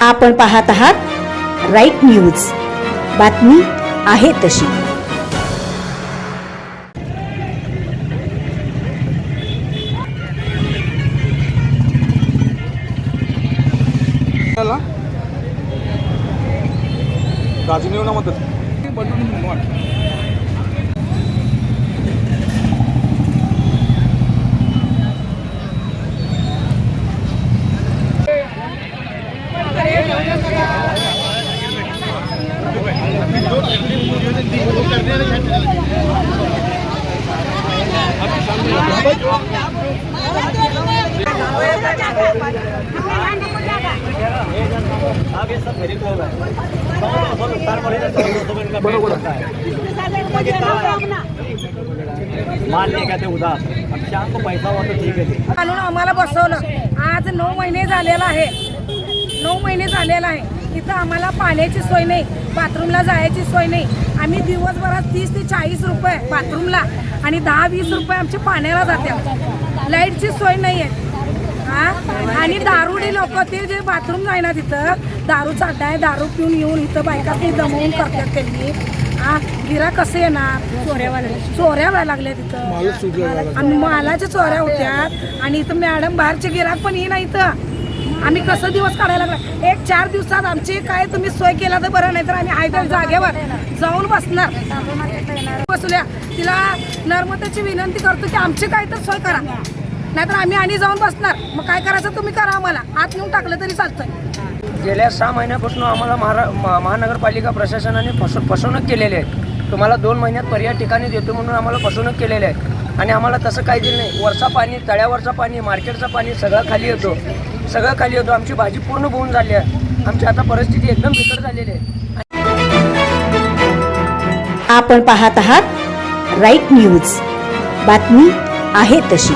आपण पाहत आहात राईट न्यूज. बातमी आहे तशी. त्याला गाजून वाटतं आणून आम्हाला बसवलं. आज नऊ महिने झालेला आहे. नऊ महिने झालेला आहे. इथं आम्हाला पाण्याची सोय नाही बाथरूमला जायची सोय नाही. आम्ही दिवसभरात तीस ते चाळीस रुपये बाथरूमला आणि दहा वीस रुपये आमच्या पाण्याला जाते लाईटची सोय नाही आहे. हा? आणि दारुडी लोक ते जे बाथरूम जाय ना तिथं दारूचा अड्डा आहे दारू पिऊन येऊन इथं बायका ते दमवून करतात त्यांनी. हा? गिरा कसं येणार? चोऱ्या चोऱ्या व्हायला लागल्या तिथं. आणि मालाच्या चोऱ्या होत्या. आणि इथं मॅडम बाहेरचे गिराक पण येईना इथं. आम्ही कसं दिवस काढायला लागला एक चार दिवसात आमची काय तुम्ही सोय केला तर बरं नाही तर आम्ही त्या जागेवर जाऊन बसणार. बसल्या तिला नर्मदेची विनंती करतो की आमची काय तर सोय करा. नाहीतर आम्ही आणि जाऊन बसणार. मग काय करायचं तुम्ही करा आम्हाला. आत नेऊन टाकलं तरी चालतंय. गेल्या सहा महिन्यापासून आम्हाला महारा महा- महानगरपालिका प्रशासनाने फसव फसवणूक केलेली आहे. तुम्हाला दोन महिन्यात पर्याय ठिकाणी देतो म्हणून आम्हाला फसवणूक केलेली आहे. आणि आम्हाला तसं काही दिलं नाही. वरचा पाणी तळ्यावरचं पाणी मार्केटचं पाणी सगळं खाली येतो. सगळं खाली होतो. आमची भाजी पूर्ण बोलून झाली आहे. आमची आता परिस्थिती एकदम बिकट झालेली आहे. आपण पाहत आहात राईट न्यूज. बातमी आहे तशी.